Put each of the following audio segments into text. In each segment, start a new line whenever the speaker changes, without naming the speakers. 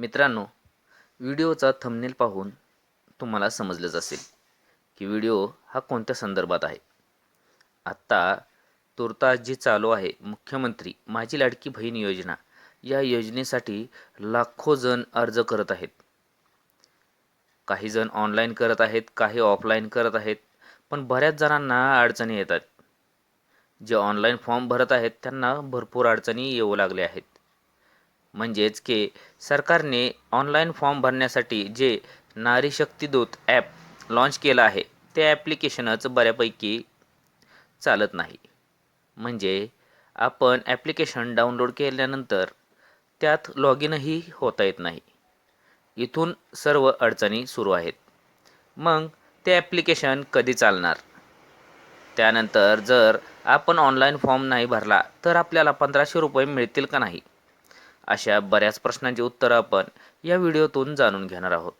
मित्रांनो व्हिडिओचा थंबनेल पाहून तुम्हाला समजलंच असेल की व्हिडिओ हा कोणत्या संदर्भात आहे. आत्ता तुर्तास जी चालू आहे मुख्यमंत्री माझी लाडकी बहीण योजना या योजनेसाठी लाखो जण अर्ज करत आहेत. काही जण ऑनलाईन करत आहेत काही ऑफलाईन करत आहेत पण बऱ्याच जणांना अडचणी येतात. जे ऑनलाईन फॉर्म भरत आहेत त्यांना भरपूर अडचणी येऊ लागल्या आहेत. म्हणजेच की सरकारने ऑनलाईन फॉर्म भरण्यासाठी जे नारी शक्तीदूत ॲप लॉन्च केलं आहे ते ॲप्लिकेशनच बऱ्यापैकी चालत नाही. म्हणजे आपण ॲप्लिकेशन डाउनलोड केल्यानंतर त्यात लॉग इनही होता येत नाही. इथून सर्व अडचणी सुरू आहेत. मग ते ॲप्लिकेशन कधी चालणार? त्यानंतर जर आपण ऑनलाईन फॉर्म नाही भरला तर आपल्याला पंधराशे रुपये मिळतील का नाही? अशा बऱ्याच प्रश्नांची उत्तरं आपण या व्हिडिओतून जाणून घेणार आहोत.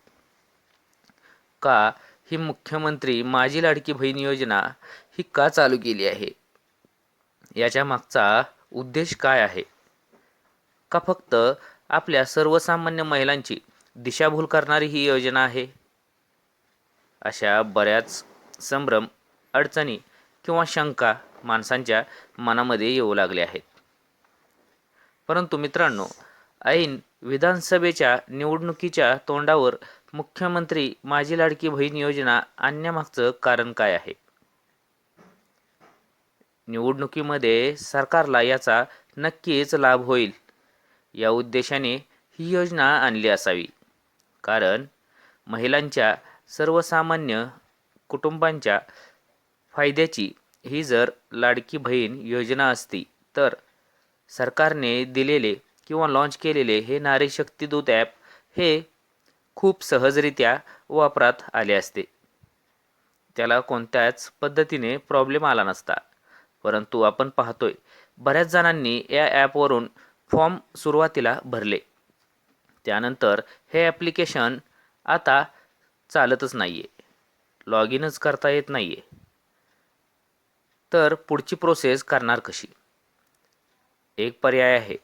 का ही मुख्यमंत्री माझी लाडकी बहीण योजना ही का चालू केली आहे? याच्या मागचा उद्देश काय आहे? का फक्त आपल्या सर्वसामान्य महिलांची दिशाभूल करणारी ही योजना आहे? अशा बऱ्याच संभ्रम अडचणी किंवा शंका माणसांच्या मनामध्ये येऊ लागल्या आहेत. परंतु मित्रांनो ऐन विधानसभेच्या निवडणुकीच्या तोंडावर मुख्यमंत्री माझी लाडकी बहीण योजना आणण्यामागचं कारण काय आहे? निवडणुकीमध्ये सरकारला याचा नक्कीच लाभ होईल. या उद्देशाने ही योजना आणली असावी. कारण महिलांच्या सर्वसामान्य कुटुंबांच्या फायद्याची ही जर लाडकी बहीण योजना असती तर सरकारने दिलेले किंवा लॉन्च केलेले हे नारी शक्ती दूत ॲप हे खूप सहजरित्या वापरात आले असते. त्याला कोणत्याच पद्धतीने प्रॉब्लेम आला नसता. परंतु आपण पाहतोय बऱ्याच जणांनी या ॲपवरून फॉर्म सुरुवातीला भरले. त्यानंतर हे ॲप्लिकेशन आता चालतच नाही आहे लॉग इनच करता येत नाही आहे तर पुढची प्रोसेस करणार कशी? एक पर्याय आहे.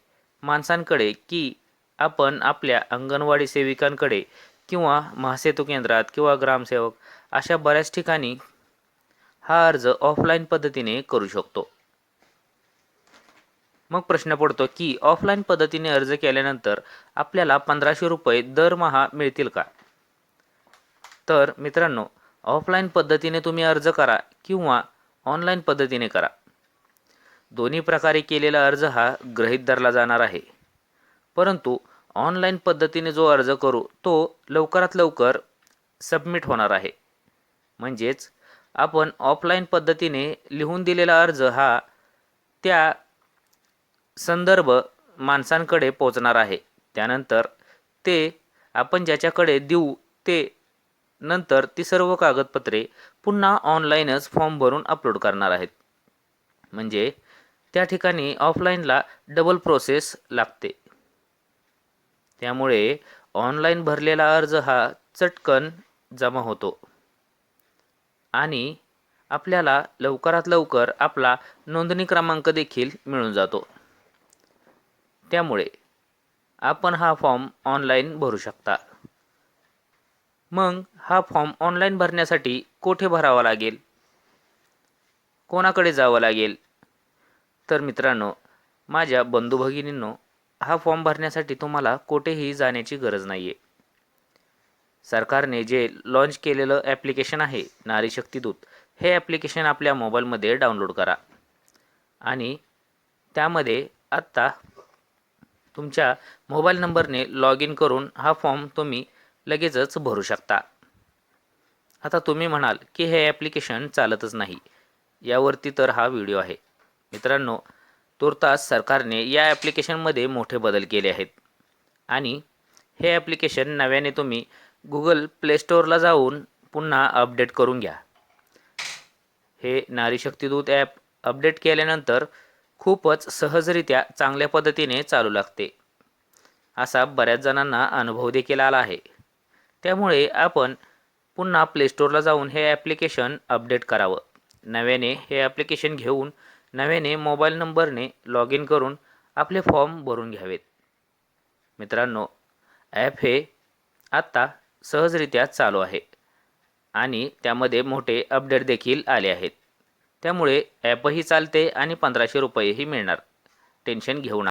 माणसांकडे की आपण आपल्या अंगणवाडी सेविकांकडे किंवा महासेतू केंद्रात किंवा ग्रामसेवक अशा बऱ्याच ठिकाणी हा अर्ज ऑफलाईन पद्धतीने करू शकतो. मग प्रश्न पडतो की ऑफलाईन पद्धतीने अर्ज केल्यानंतर आपल्याला पंधराशे रुपये दरमहा मिळतील का? तर मित्रांनो ऑफलाईन पद्धतीने तुम्ही अर्ज करा किंवा ऑनलाईन पद्धतीने करा. दोन्ही प्रकारे केलेला अर्ज हा गृहीत धरला जाणार आहे. परंतु ऑनलाईन पद्धतीने जो अर्ज करू तो लवकरात लवकर सबमिट होणार आहे. म्हणजेच आपण ऑफलाईन पद्धतीने लिहून दिलेला अर्ज हा त्या संदर्भ माणसांकडे पोचणार आहे. त्यानंतर ते आपण ज्याच्याकडे देऊ ते नंतर ती सर्व कागदपत्रे पुन्हा ऑनलाईनच फॉर्म भरून अपलोड करणार आहेत. म्हणजे त्या ठिकाणी ऑफलाईनला डबल प्रोसेस लागते. त्यामुळे ऑनलाईन भरलेला अर्ज हा चटकन जमा होतो. आणि आपल्याला लवकरात लवकर आपला नोंदणी क्रमांक देखील मिळून जातो. त्यामुळे आपण हा फॉर्म ऑनलाईन भरू शकता. मग हा फॉर्म ऑनलाईन भरण्यासाठी कोठे भरावा लागेल? कोणाकडे जावं लागेल? तर मित्रांनो माझ्या बंधू भगिनींनो हा फॉर्म भरण्यासाठी तुम्हाला कुठेही जाण्याची गरज नाही आहे सरकारने जे लॉन्च केलेलं ॲप्लिकेशन आहे नारी शक्तीदूत हे ॲप्लिकेशन आपल्या मोबाईलमध्ये डाउनलोड करा. आणि त्यामध्ये आत्ता तुमच्या मोबाईल नंबरने लॉग इन करून हा फॉर्म तुम्ही लगेचच भरू शकता. आता तुम्ही म्हणाल की हे ॲप्लिकेशन चालतच नाही. यावरती तर हा व्हिडिओ आहे. मित्रांनो तुर्तास सरकारने या ॲप्लिकेशनमध्ये मोठे बदल केले आहेत. आणि हे ॲप्लिकेशन नव्याने तुम्ही गुगल प्ले स्टोअरला जाऊन पुन्हा अपडेट करून घ्या. हे नारी शक्तीदूत ॲप अपडेट केल्यानंतर खूपच सहजरित्या चांगल्या पद्धतीने चालू लागते. असा बऱ्याच जणांना अनुभव देखील आला आहे. त्यामुळे आपण पुन्हा प्ले स्टोअरला जाऊन हे ॲप्लिकेशन अपडेट करावं. नव्याने हे ॲप्लिकेशन घेऊन नव्याने मोबाईल नंबरने लॉग इन करून आपले फॉर्म भरून घ्यावेत. मित्रांनो ॲप हे आत्ता सहजरित्या चालू आहे आणि त्यामध्ये मोठे अपडेट देखील आले आहेत. त्यामुळे ॲपही चालते आणि पंधराशे रुपयेही मिळणार. टेन्शन घेऊ नका.